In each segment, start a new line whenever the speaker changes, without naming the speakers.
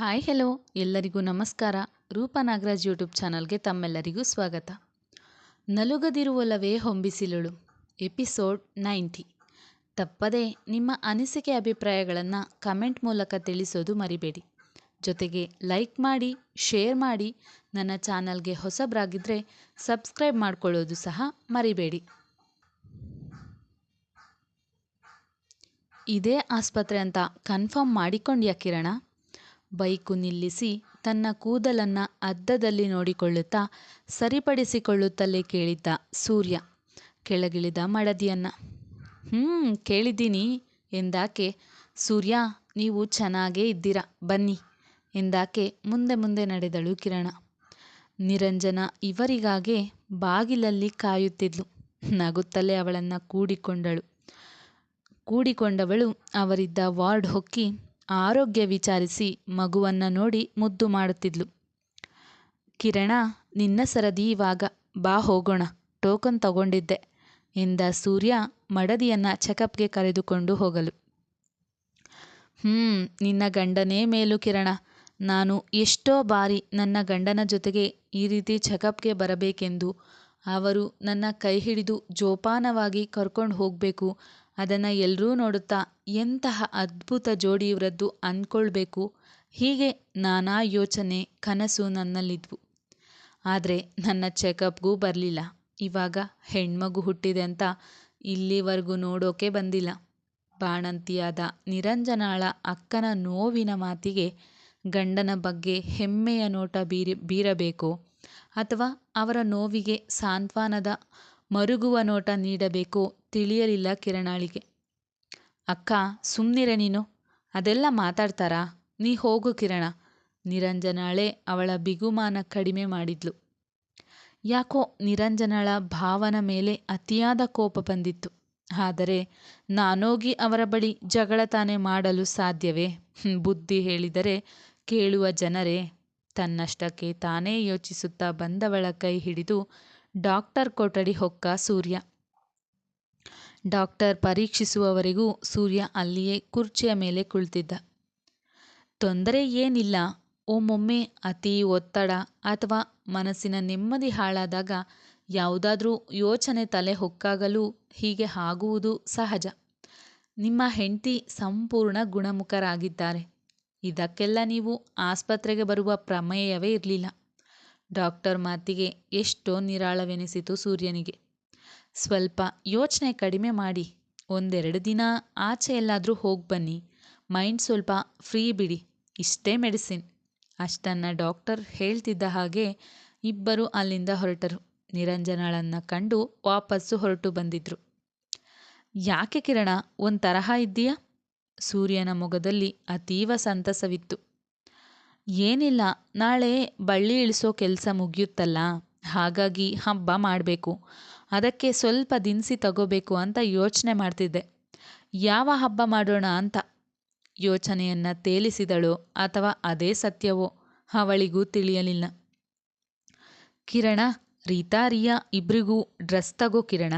Hi hello ಎಲ್ಲರಿಗೂ ನಮಸ್ಕಾರ. ರೂಪ ನಾಗರಾಜ್ ಯೂಟ್ಯೂಬ್ ಚಾನಲ್ಗೆ ತಮ್ಮೆಲ್ಲರಿಗೂ ಸ್ವಾಗತ. ನಲುಗದಿರುವಲವೇ ಹೊಂಬಿಸಿಲುಳು. Episode ninety. ತಪ್ಪದೇ ನಿಮ್ಮ ಅನಿಸಿಕೆ ಅಭಿಪ್ರಾಯಗಳನ್ನು ಕಮೆಂಟ್ ಮೂಲಕ ತಿಳಿಸೋದು ಮರಿಬೇಡಿ. ಜೊತೆಗೆ ಲೈಕ್ ಮಾಡಿ, ಶೇರ್ ಮಾಡಿ, ನನ್ನ ಚಾನಲ್ಗೆ ಹೊಸಬ್ರಾಗಿದ್ದರೆ ಸಬ್ಸ್ಕ್ರೈಬ್ ಮಾಡ್ಕೊಳ್ಳೋದು ಸಹ ಮರಿಬೇಡಿ. ಇದೇ ಆಸ್ಪತ್ರೆ ಅಂತ ಕನ್ಫರ್ಮ್ ಮಾಡಿಕೊಂಡ್ಯಾ ಕಿರಣ? ಬೈಕು ನಿಲ್ಲಿಸಿ ತನ್ನ ಕೂದಲನ್ನು ಅದ್ದದಲ್ಲಿ ನೋಡಿಕೊಳ್ಳುತ್ತಾ ಸರಿಪಡಿಸಿಕೊಳ್ಳುತ್ತಲೇ ಕೇಳಿದ್ದ ಸೂರ್ಯ. ಕೆಳಗಿಳಿದ ಮಡದಿಯನ್ನ. ಹ್ಞೂ ಕೇಳಿದ್ದೀನಿ ಎಂದಾಕೆ, ಸೂರ್ಯ, ನೀವು ಚೆನ್ನಾಗೇ ಇದ್ದೀರ, ಬನ್ನಿ ಎಂದಾಕೆ ಮುಂದೆ ಮುಂದೆ ನಡೆದಳು ಕಿರಣ. ನಿರಂಜನ ಇವರಿಗಾಗೆ ಬಾಗಿಲಲ್ಲಿ ಕಾಯುತ್ತಿದ್ಲು. ನಗುತ್ತಲೇ ಅವಳನ್ನು ಕೂಡಿಕೊಂಡಳು. ಕೂಡಿಕೊಂಡವಳು ಅವರಿದ್ದ ವಾರ್ಡ್ ಹೊಕ್ಕಿ ಆರೋಗ್ಯ ವಿಚಾರಿಸಿ ಮಗುವನ್ನು ನೋಡಿ ಮುದ್ದು ಮಾಡುತ್ತಿದ್ಲು. ಕಿರಣ, ನಿನ್ನ ಸರದಿ ಇವಾಗ. ಬಾ ಹೋಗೋಣ. ಟೋಕನ್ ತಗೊಂಡಿದ್ದೆ ಎಂದ ಸೂರ್ಯ ಮಡದಿಯನ್ನ ಚೆಕಪ್ಗೆ ಕರೆದುಕೊಂಡು ಹೋಗಲು. ಹ್ಞೂ ನಿನ್ನ ಗಂಡನೇ ಮೇಲು ಕಿರಣ. ನಾನು ಎಷ್ಟೋ ಬಾರಿ ನನ್ನ ಗಂಡನ ಜೊತೆಗೆ ಈ ರೀತಿ ಚೆಕಪ್ಗೆ ಬರಬೇಕೆಂದು. ಅವರು ನನ್ನ ಕೈ ಹಿಡಿದು ಜೋಪಾನವಾಗಿ ಕರ್ಕೊಂಡು ಹೋಗಬೇಕು. ಅದನ್ನು ಎಲ್ಲರೂ ನೋಡುತ್ತಾ ಎಂತಹ ಅದ್ಭುತ ಜೋಡಿ ಇವರದ್ದು ಅಂದ್ಕೊಳ್ಬೇಕು ಹೀಗೆ ನಾನಾ ಯೋಚನೆ, ಕನಸು ನನ್ನಲ್ಲಿದ್ವು. ಆದರೆ ನನ್ನ ಚೆಕಪ್ಗೂ ಬರಲಿಲ್ಲ. ಇವಾಗ ಹೆಣ್ಮಗು ಹುಟ್ಟಿದೆ ಅಂತ ಇಲ್ಲಿವರೆಗೂ ನೋಡೋಕೆ ಬಂದಿಲ್ಲ. ಬಾಣಂತಿಯಾದ ನಿರಂಜನಾಳ ಅಕ್ಕನ ನೋವಿನ ಮಾತಿಗೆ ಗಂಡನ ಬಗ್ಗೆ ಹೆಮ್ಮೆಯ ನೋಟ ಬೀರಿ, ಬೀರಬೇಕೋ? ಅಥವಾ ಅವರ ನೋವಿಗೆ ಸಾಂತ್ವನದ ಮರುಗುವ ನೋಟ ನೀಡಬೇಕೋ. ತಿಳಿಯಲಿಲ್ಲ ಕಿರಣಾಳಿಗೆ. ಅಕ್ಕ ಸುಮ್ಮನಿರೆ ನೀನು. ಅದೆಲ್ಲ ಮಾತಾಡ್ತಾರಾ? ನೀ ಹೋಗು ಕಿರಣ. ನಿರಂಜನಾಳೆ ಅವಳ ಬಿಗುಮಾನ ಕಡಿಮೆ ಮಾಡಿದ್ಲು. ಯಾಕೋ ನಿರಂಜನಳ ಭಾವನ ಮೇಲೆ ಅತಿಯಾದ ಕೋಪ ಬಂದಿತ್ತು. ಆದರೆ ನಾನೋಗಿ ಅವರ ಬಳಿ ಜಗಳ ತಾನೆ ಮಾಡಲು ಸಾಧ್ಯವೇ? ಬುದ್ಧಿ ಹೇಳಿದರೆ ಕೇಳುವ ಜನರೇ. ತನ್ನಷ್ಟಕ್ಕೆ ತಾನೇ ಯೋಚಿಸುತ್ತಾ ಬಂದವಳ ಕೈ ಹಿಡಿದು ಡಾಕ್ಟರ್ ಕೊಠಡಿ ಹೊಕ್ಕ ಸೂರ್ಯ. ಡಾಕ್ಟರ್ ಪರೀಕ್ಷಿಸುವವರೆಗೂ ಸೂರ್ಯ ಅಲ್ಲಿಯೇ ಕುರ್ಚಿಯ ಮೇಲೆ ಕುಳಿತಿದ್ದ. ತೊಂದರೆ ಏನಿಲ್ಲ, ಒಮ್ಮೊಮ್ಮೆ ಅತಿ ಒತ್ತಡ ಅಥವಾ ಮನಸ್ಸಿನ ನೆಮ್ಮದಿ ಹಾಳಾದಾಗ ಯಾವುದಾದ್ರೂ ಯೋಚನೆ ತಲೆ ಹೊಕ್ಕಾಗಲೂ ಹೀಗೆ ಆಗುವುದು ಸಹಜ. ನಿಮ್ಮ ಹೆಂಡತಿ ಸಂಪೂರ್ಣ ಗುಣಮುಖರಾಗಿದ್ದಾರೆ. ಇದಕ್ಕೆಲ್ಲ ನೀವು ಆಸ್ಪತ್ರೆಗೆ ಬರುವ ಪ್ರಮೇಯವೇ ಇರಲಿಲ್ಲ. ಡಾಕ್ಟರ್ ಮಾತಿಗೆ ಎಷ್ಟೋ ನಿರಾಳವೆನಿಸಿತು ಸೂರ್ಯನಿಗೆ. ಸ್ವಲ್ಪ ಯೋಚನೆ ಕಡಿಮೆ ಮಾಡಿ, ಒಂದೆರಡು ದಿನ ಆಚೆ ಎಲ್ಲಾದರೂ ಹೋಗಿ ಬನ್ನಿ. ಮೈಂಡ್ ಸ್ವಲ್ಪ ಫ್ರೀ ಬಿಡಿ, ಇಷ್ಟೇ ಮೆಡಿಸಿನ್. ಅಷ್ಟನ್ನು ಡಾಕ್ಟರ್ ಹೇಳ್ತಿದ್ದ ಹಾಗೆ ಇಬ್ಬರು ಅಲ್ಲಿಂದ ಹೊರಟರು. ನಿರಂಜನಾಳನ್ನು ಕಂಡು ವಾಪಸ್ಸು ಹೊರಟು ಬಂದಿದ್ರು. ಯಾಕೆ ಕಿರಣ, ಒಂದು ತರಹ ಇದ್ದೀಯಾ? ಸೂರ್ಯನ ಮೊಗದಲ್ಲಿ ಅತೀವ ಸಂತಸವಿತ್ತು. ಏನಿಲ್ಲ, ನಾಳೆ ಬಳ್ಳಿ ಇಳಿಸೋ ಕೆಲಸ ಮುಗಿಯುತ್ತಲ್ಲ, ಹಾಗಾಗಿ ಹಬ್ಬ ಮಾಡಬೇಕು. ಅದಕ್ಕೆ ಸ್ವಲ್ಪ ದಿನಸಿ ತಗೋಬೇಕು ಅಂತ ಯೋಚನೆ ಮಾಡ್ತಿದ್ದೆ. ಯಾವ ಹಬ್ಬ ಮಾಡೋಣ ಅಂತ ಯೋಚನೆಯನ್ನು ತೇಲಿಸಿದಳೋ ಅಥವಾ ಅದೇ ಸತ್ಯವೋ ಅವಳಿಗೂ ತಿಳಿಯಲಿಲ್ಲ. ಕಿರಣ, ರೀತಾ, ರಿಯಾ ಇಬ್ರಿಗೂ ಡ್ರೆಸ್ ತಗೋ ಕಿರಣ.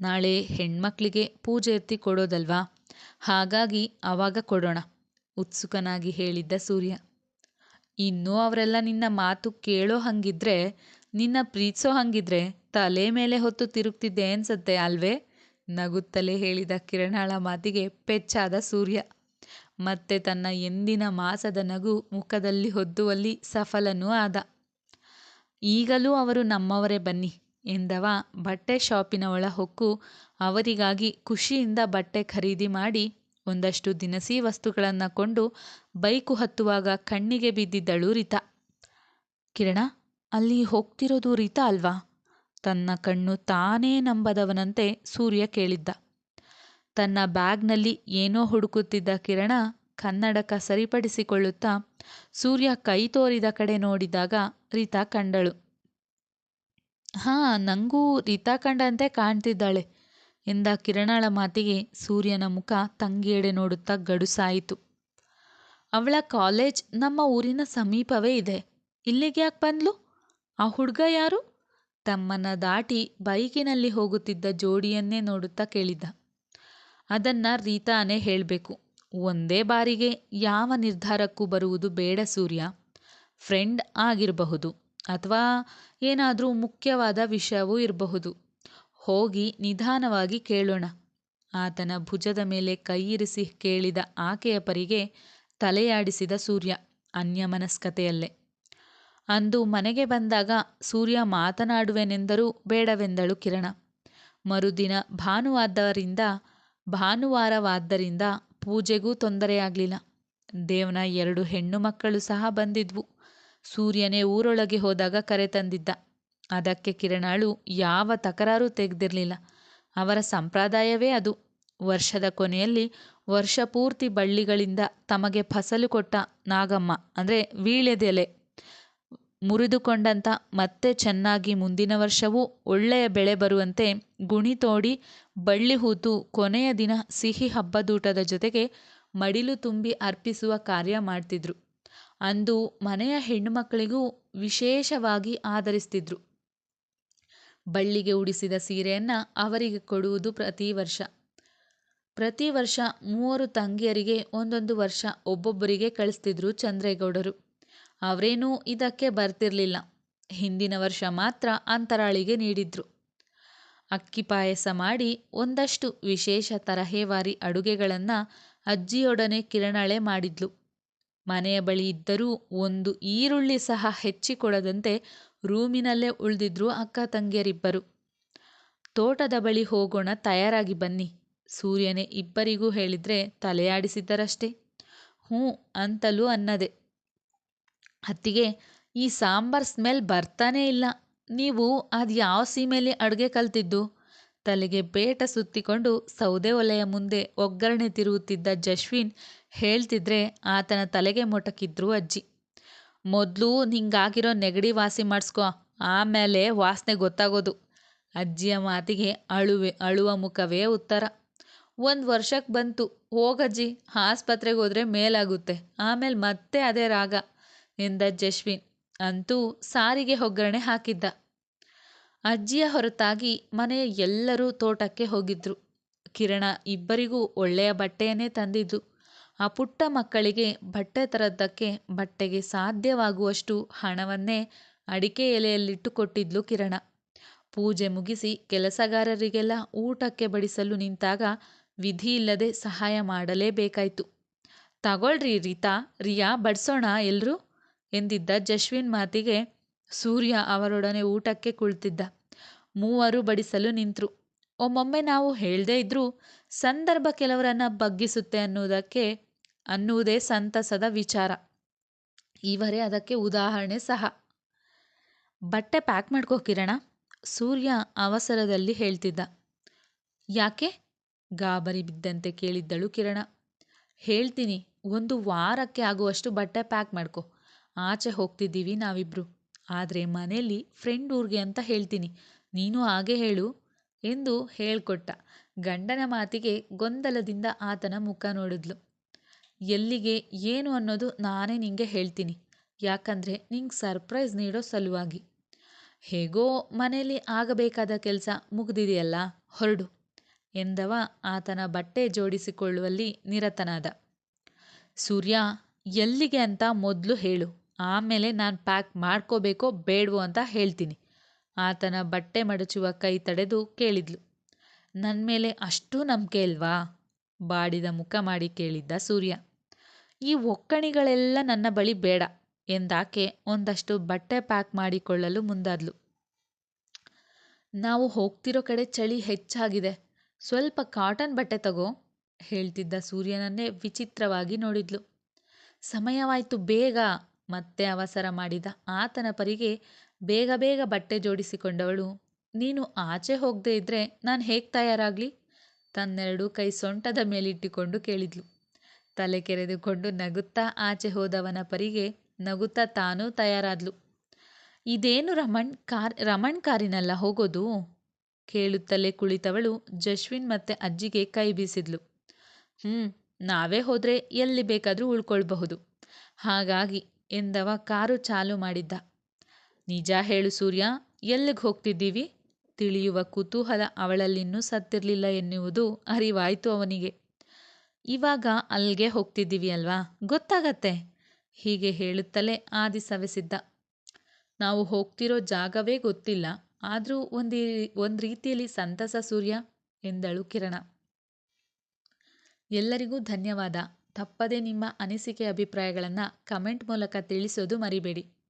ನಾಳೆ ಹೆಣ್ಮಕ್ಳಿಗೆ ಪೂಜೆ ಎತ್ತಿ ಕೊಡೋದಲ್ವಾ? ಹಾಗಾಗಿ ಆವಾಗ ಕೊಡೋಣ, ಉತ್ಸುಕನಾಗಿ ಹೇಳಿದ್ದ ಸೂರ್ಯ. ಇನ್ನೂ ಅವರೆಲ್ಲ ನಿನ್ನ ಮಾತು ಕೇಳೋ ಹಂಗಿದ್ರೆ, ನಿನ್ನ ಪ್ರೀತಿಸೋ ಹಂಗಿದ್ರೆ ತಲೆ ಮೇಲೆ ಹೊತ್ತು ತಿರುಗ್ತಿದ್ದೆ ಅನ್ಸತ್ತೆ ಅಲ್ವೇ? ನಗುತ್ತಲೇ ಹೇಳಿದ ಕಿರಣಾಳ ಮಾತಿಗೆ ಪೆಚ್ಚಾದ ಸೂರ್ಯ. ಮತ್ತೆ ತನ್ನ ಎಂದಿನ ಮಾಸದ ನಗು ಮುಖದಲ್ಲಿ ಹೊದ್ದುವಲ್ಲಿ ಸಫಲನೂ ಆದ. ಈಗಲೂ ಅವರು ನಮ್ಮವರೇ ಬನ್ನಿ ಎಂದವ ಬಟ್ಟೆ ಶಾಪಿನ ಒಳ ಹೊಕ್ಕು ಅವರಿಗಾಗಿ ಖುಷಿಯಿಂದ ಬಟ್ಟೆ ಖರೀದಿ ಮಾಡಿ ಒಂದಷ್ಟು ದಿನಸಿ ವಸ್ತುಗಳನ್ನು ಕೊಂಡು ಬೈಕು ಹತ್ತುವಾಗ ಕಣ್ಣಿಗೆ ಬಿದ್ದಿದ್ದಳು ರಿತಾ. ಕಿರಣ, ಅಲ್ಲಿ ಹೋಗ್ತಿರೋದು ರಿತಾ ಅಲ್ವಾ? ತನ್ನ ಕಣ್ಣು ತಾನೇ ನಂಬದವನಂತೆ ಸೂರ್ಯ ಕೇಳಿದ್ದ. ತನ್ನ ಬ್ಯಾಗ್ನಲ್ಲಿ ಏನೋ ಹುಡುಕುತ್ತಿದ್ದ ಕಿರಣ ಕನ್ನಡಕ ಸರಿಪಡಿಸಿಕೊಳ್ಳುತ್ತಾ ಸೂರ್ಯ ಕೈ ತೋರಿದ ಕಡೆ ನೋಡಿದಾಗ ರಿತಾ ಕಂಡಳು. ಹಾಂ ನನಗೂ ರಿತಾ ಕಂಡಂತೆ ಕಾಣ್ತಿದ್ದಾಳೆ. ಎಂದ ಕಿರಣಳ ಮಾತಿಗೆ ಸೂರ್ಯನ ಮುಖ ತಂಗಿಯೆಡೆ ನೋಡುತ್ತಾ ಗಡುಸಾಯಿತು. ಅವಳ ಕಾಲೇಜ್ ನಮ್ಮ ಊರಿನ ಸಮೀಪವೇ ಇದೆ. ಇಲ್ಲಿಗೆ ಯಾಕೆ ಬಂದ್ಲು? ಆ ಹುಡುಗ ಯಾರು? ತಮ್ಮನ್ನ ದಾಟಿ ಬೈಕಿನಲ್ಲಿ ಹೋಗುತ್ತಿದ್ದ ಜೋಡಿಯನ್ನೇ ನೋಡುತ್ತಾ ಕೇಳಿದ್ದ ಅದನ್ನ ರೀತಾನೇ ಹೇಳಬೇಕು. ಒಂದೇ ಬಾರಿಗೆ ಯಾವ ನಿರ್ಧಾರಕ್ಕೂ ಬರುವುದು ಬೇಡ ಸೂರ್ಯ. ಫ್ರೆಂಡ್ ಆಗಿರಬಹುದು ಅಥವಾ ಏನಾದರೂ ಮುಖ್ಯವಾದ ವಿಷಯವೂ ಇರಬಹುದು. ಹೋಗಿ ನಿಧಾನವಾಗಿ ಕೇಳೋಣ. ಆತನ ಭುಜದ ಮೇಲೆ ಕೈಯಿರಿಸಿ ಕೇಳಿದ ಆಕೆಯ ಪರಿಗೆ ತಲೆಯಾಡಿಸಿದ ಸೂರ್ಯ ಅನ್ಯಮನಸ್ಕತೆಯಲ್ಲೇ. ಅಂದು ಮನೆಗೆ ಬಂದಾಗ ಸೂರ್ಯ ಮಾತನಾಡುವೆನೆಂದರೂ ಬೇಡವೆಂದಳು ಕಿರಣ. ಮರುದಿನ ಭಾನುವಾದ್ದರಿಂದ, ಭಾನುವಾರವಾದ್ದರಿಂದ ಪೂಜೆಗೂ ತೊಂದರೆಯಾಗಲಿಲ್ಲ. ದೇವನ ಎರಡು ಹೆಣ್ಣು ಮಕ್ಕಳು ಸಹ ಬಂದಿದ್ವು. ಸೂರ್ಯನೇ ಊರೊಳಗೆ ಹೋದಾಗ ಕರೆ ತಂದಿದ್ದ. ಅದಕ್ಕೆ ಕಿರಣಾಳು ಯಾವ ತಕರಾರು ತೆಗೆದಿರಲಿಲ್ಲ. ಅವರ ಸಂಪ್ರದಾಯವೇ ಅದು. ವರ್ಷದ ಕೊನೆಯಲ್ಲಿ ವರ್ಷ ಪೂರ್ತಿ ಬಳ್ಳಿಗಳಿಂದ ತಮಗೆ ಫಸಲು ಕೊಟ್ಟ ನಾಗಮ್ಮ, ಅಂದರೆ ವೀಳ್ಯದೆಲೆ, ಮುರಿದುಕೊಂಡಂತ ಮತ್ತೆ ಚೆನ್ನಾಗಿ ಮುಂದಿನ ವರ್ಷವೂ ಒಳ್ಳೆಯ ಬೆಳೆ ಬರುವಂತೆ ಗುಣಿ ತೋಡಿ ಬಳ್ಳಿ ಹೂತು ಕೊನೆಯ ದಿನ ಸಿಹಿ ಹಬ್ಬದೂಟದ ಜೊತೆಗೆ ಮಡಿಲು ತುಂಬಿ ಅರ್ಪಿಸುವ ಕಾರ್ಯ ಮಾಡ್ತಿದ್ರು. ಅಂದು ಮನೆಯ ಹೆಣ್ಣುಮಕ್ಕಳಿಗೂ ವಿಶೇಷವಾಗಿ ಆದರಿಸ್ತಿದ್ರು ಬಳ್ಳಿಗೆ ಉಡಿಸಿದ ಸೀರೆಯನ್ನು ಅವರಿಗೆ ಕೊಡುವುದು ಪ್ರತಿ ವರ್ಷ. ಪ್ರತಿ ವರ್ಷ ಮೂವರು ತಂಗಿಯರಿಗೆ ಒಂದೊಂದು ವರ್ಷ ಒಬ್ಬೊಬ್ಬರಿಗೆ ಕಳಿಸ್ತಿದ್ರು ಚಂದ್ರೇಗೌಡರು. ಅವರೇನೂ ಇದಕ್ಕೆ ಬರ್ತಿರಲಿಲ್ಲ. ಹಿಂದಿನ ವರ್ಷ ಮಾತ್ರ ಅಂತರಾಳಿಗೆ ನೀಡಿದ್ರು. ಅಕ್ಕಿ ಪಾಯಸ ಮಾಡಿ ಒಂದಷ್ಟು ವಿಶೇಷ ತರಹೇವಾರಿ ಅಡುಗೆಗಳನ್ನು ಅಜ್ಜಿಯೊಡನೆ ಕಿರಣಳೆ ಮಾಡಿದ್ಲು. ಮನೆಯ ಬಳಿ ಇದ್ದರೂ ಒಂದು ಈರುಳ್ಳಿ ಸಹ ಹೆಚ್ಚಿಕೊಡದಂತೆ ರೂಮಿನಲ್ಲೇ ಉಳಿದಿದ್ರು ಅಕ್ಕ ತಂಗಿಯರಿಬ್ಬರು. ತೋಟದ ಬಳಿ ಹೋಗೋಣ, ತಯಾರಾಗಿ ಬನ್ನಿ. ಸೂರ್ಯನೇ ಇಬ್ಬರಿಗೂ ಹೇಳಿದ್ರೆ ತಲೆಯಾಡಿಸಿದ್ದರಷ್ಟೇ. ಹ್ಞೂ ಅಂತಲೂ ಅನ್ನದೆ. ಅತ್ತಿಗೆ, ಈ ಸಾಂಬಾರ್ ಸ್ಮೆಲ್ ಬರ್ತಾನೇ ಇಲ್ಲ. ನೀವು ಅದು ಯಾವ ಸೀಮೆಯಲ್ಲಿ ಅಡುಗೆ ಕಲ್ತಿದ್ದು? ತಲೆಗೆ ಬೇಟ ಸುತ್ತಿಕೊಂಡು ಸೌದೆ ಒಲೆಯ ಮುಂದೆ ಒಗ್ಗರಣೆ ತಿರುಗುತ್ತಿದ್ದ ಜಶ್ವಿನ್ ಹೇಳ್ತಿದ್ರೆ ಆತನ ತಲೆಗೆ ಮೊಟಕಿದ್ರು ಅಜ್ಜಿ. ಮೊದಲು ನಿಂಗಾಗಿರೋ ನೆಗಡಿ ವಾಸಿ ಮಾಡಿಸ್ಕೋ, ಆಮೇಲೆ ವಾಸನೆ ಗೊತ್ತಾಗೋದು. ಅಜ್ಜಿಯ ಮಾತಿಗೆ ಅಳುವೆ, ಅಳುವ ಮುಖವೇ ಉತ್ತರ. ಒಂದು ವರ್ಷಕ್ಕೆ ಬಂತು. ಹೋಗಜ್ಜಿ ಆಸ್ಪತ್ರೆಗೆ ಹೋದರೆ ಮೇಲಾಗುತ್ತೆ. ಆಮೇಲೆ ಮತ್ತೆ ಅದೇ ರಾಗ, ಎಂದ ಜಶ್ವಿನ್ ಅಂತೂ ಸಾರಿಗೆ ಒಗ್ಗರಣೆ ಹಾಕಿದ್ದ. ಅಜ್ಜಿಯ ಹೊರತಾಗಿ ಮನೆಯ ಎಲ್ಲರೂ ತೋಟಕ್ಕೆ ಹೋಗಿದ್ರು. ಕಿರಣ ಇಬ್ಬರಿಗೂ ಒಳ್ಳೆಯ ಬಟ್ಟೆಯನ್ನೇ ತಂದಿದ್ದು. ಆ ಪುಟ್ಟ ಮಕ್ಕಳಿಗೆ ಬಟ್ಟೆ ತರದ್ದಕ್ಕೆ ಬಟ್ಟೆಗೆ ಸಾಧ್ಯವಾಗುವಷ್ಟು ಹಣವನ್ನೇ ಅಡಿಕೆ ಎಲೆಯಲ್ಲಿಟ್ಟು ಕೊಟ್ಟಿದ್ಲು ಕಿರಣ. ಪೂಜೆ ಮುಗಿಸಿ ಕೆಲಸಗಾರರಿಗೆಲ್ಲ ಊಟಕ್ಕೆ ಬಡಿಸಲು ನಿಂತಾಗ ವಿಧಿಯಿಲ್ಲದೆ ಸಹಾಯ ಮಾಡಲೇಬೇಕಾಯ್ತು. ತಗೊಳ್ರಿ ರೀತಾ, ರಿಯಾ, ಬಡಿಸೋಣ ಎಲ್ರೂ? ಎಂದಿದ್ದ ಜಶ್ವಿನ್ ಮಾತಿಗೆ ಸೂರ್ಯ ಅವರೊಡನೆ ಊಟಕ್ಕೆ ಕುಳಿತಿದ್ದ. ಮೂವರು ಬಡಿಸಲು ನಿಂತರು. ಒಮ್ಮೊಮ್ಮೆ ನಾವು ಹೇಳದೇ ಇದ್ರೂ ಸಂದರ್ಭ ಕೆಲವರನ್ನ ಬಗ್ಗಿಸುತ್ತೆ ಅನ್ನುವುದಕ್ಕೆ ಅನ್ನುವುದೇ ಸಂತಸದ ವಿಚಾರ. ಇವರೇ ಅದಕ್ಕೆ ಉದಾಹರಣೆ ಸಹ. ಬಟ್ಟೆ ಪ್ಯಾಕ್ ಮಾಡ್ಕೋ ಕಿರಣ, ಸೂರ್ಯ ಅವಸರದಲ್ಲಿ ಹೇಳ್ತಿದ್ದ. ಯಾಕೆ? ಗಾಬರಿ ಬಿದ್ದಂತೆ ಕೇಳಿದ್ದಳು ಕಿರಣ. ಹೇಳ್ತೀನಿ, ಒಂದು ವಾರಕ್ಕೆ ಆಗುವಷ್ಟು ಬಟ್ಟೆ ಪ್ಯಾಕ್ ಮಾಡ್ಕೊ. ಆಚೆ ಹೋಗ್ತಿದ್ದೀವಿ ನಾವಿಬ್ರು. ಆದರೆ ಮನೇಲಿ ಫ್ರೆಂಡ್ ಊರಿಗೆ ಅಂತ ಹೇಳ್ತೀನಿ. ನೀನು ಹಾಗೆ ಹೇಳು. ಎಂದು ಹೇಳ್ಕೊಟ್ಟ. ಗಂಡನ ಮಾತಿಗೆ ಗೊಂದಲದಿಂದ ಆತನ ಮುಖ ನೋಡಿದ್ಲು. ಎಲ್ಲಿಗೆ, ಏನು ಅನ್ನೋದು ನಾನೇ ನಿಂಗೆ ಹೇಳ್ತೀನಿ. ಯಾಕಂದರೆ ನಿಂಗೆ ಸರ್ಪ್ರೈಸ್ ನೀಡೋ ಸಲುವಾಗಿ. ಹೇಗೋ ಮನೇಲಿ ಆಗಬೇಕಾದ ಕೆಲಸ ಮುಗಿದಿದೆಯಲ್ಲ, ಹೊರಡು, ಎಂದವ ಆತನ ಬಟ್ಟೆ ಜೋಡಿಸಿಕೊಳ್ಳುವಲ್ಲಿ ನಿರತನಾದ. ಸೂರ್ಯ, ಎಲ್ಲಿಗೆ ಅಂತ ಮೊದಲು ಹೇಳು. ಆಮೇಲೆ ನಾನು ಪ್ಯಾಕ್ ಮಾಡ್ಕೋಬೇಕೋ ಬೇಡವೋ ಅಂತ ಹೇಳ್ತೀನಿ. ಆತನ ಬಟ್ಟೆ ಮಡಚುವ ಕೈ ತಡೆದು ಕೇಳಿದ್ಲು. ನನ್ನ ಮೇಲೆ ಅಷ್ಟೂ ನಂಬಿಕೆ ಇಲ್ವಾ? ಬಾಡಿದ ಮುಖ ಮಾಡಿ ಕೇಳಿದ್ದ ಸೂರ್ಯ. ಈ ಒಕ್ಕಣಿಗಳೆಲ್ಲ ನನ್ನ ಬಳಿ ಬೇಡ ಎಂದಾಕೆ ಒಂದಷ್ಟು ಬಟ್ಟೆ ಪ್ಯಾಕ್ ಮಾಡಿಕೊಳ್ಳಲು ಮುಂದಾದ್ಲು. ನಾವು ಹೋಗ್ತಿರೋ ಕಡೆ ಚಳಿ ಹೆಚ್ಚಾಗಿದೆ. ಸ್ವಲ್ಪ ಕಾಟನ್ ಬಟ್ಟೆ ತಗೋ ಹೇಳ್ತಿದ್ದ ಸೂರ್ಯನನ್ನೇ ವಿಚಿತ್ರವಾಗಿ ನೋಡಿದ್ಲು. ಸಮಯವಾಯ್ತು, ಬೇಗ ಮತ್ತೆ ಅವಸರ ಮಾಡಿದ ಆತನ ಪರಿಗೆ ಬೇಗ ಬೇಗ ಬಟ್ಟೆ ಜೋಡಿಸಿಕೊಂಡವಳು. ನೀನು ಆಚೆ ಹೋಗದೇ ಇದ್ರೆ ನಾನು ಹೇಗೆ ತಯಾರಾಗಲಿ? ತನ್ನೆರಡು ಕೈ ಸೊಂಟದ ಮೇಲಿಟ್ಟುಕೊಂಡು ಕೇಳಿದ್ಲು. ತಲೆ ಕೆರೆದುಕೊಂಡು ನಗುತ್ತಾ ಆಚೆ ಹೋದವನ ಪರಿಗೆ ನಗುತ್ತಾ ತಾನೂ ತಯಾರಾದ್ಲು. ಇದೇನು ರಮಣ್ ಕಾರ್, ರಮಣ್ ಕಾರಿನಲ್ಲ ಹೋಗೋದು? ಕೇಳುತ್ತಲೇ ಕುಳಿತವಳು ಜಶ್ವಿನ್ ಮತ್ತೆ ಅಜ್ಜಿಗೆ ಕೈ ಬೀಸಿದ್ಲು. ಹ್ಞೂ ನಾವೇ ಹೋದರೆ ಎಲ್ಲಿ ಬೇಕಾದರೂ ಉಳ್ಕೊಳ್ಬಹುದು. ಹಾಗಾಗಿ ಎಂದವ ಕಾರು ಚಾಲು ಮಾಡಿದ್ದ. ನಿಜ ಹೇಳು ಸೂರ್ಯ, ಎಲ್ಲಿಗೆ ಹೋಗ್ತಿದ್ದೀವಿ? ತಿಳಿಯುವ ಕುತೂಹಲ ಅವಳಲ್ಲಿನ್ನೂ ಸತ್ತಿರಲಿಲ್ಲ ಎನ್ನುವುದು ಅರಿವಾಯಿತು ಅವನಿಗೆ. ಇವಾಗ ಅಲ್ಲಿಗೆ ಹೋಗ್ತಿದ್ದೀವಿ ಅಲ್ವಾ? ಗೊತ್ತಾಗತ್ತೆ, ಹೀಗೆ ಹೇಳುತ್ತಲೇ ಆದಿ ಸವೆಸಿದ್ದ. ನಾವು ಹೋಗ್ತಿರೋ ಜಾಗವೇ ಗೊತ್ತಿಲ್ಲ, ಆದರೂ ಒಂದು ಒಂದು ರೀತಿಯಲ್ಲಿ ಸಂತಸ ಸೂರ್ಯ, ಎಂದಳು ಕಿರಣ. ಎಲ್ಲರಿಗೂ ಧನ್ಯವಾದ. ತಪ್ಪದೆ ನಿಮ್ಮ ಅನಿಸಿಕೆ ಅಭಿಪ್ರಾಯಗಳನ್ನು ಕಮೆಂಟ್ ಮೂಲಕ ತಿಳಿಸೋದು ಮರಿಬೇಡಿ.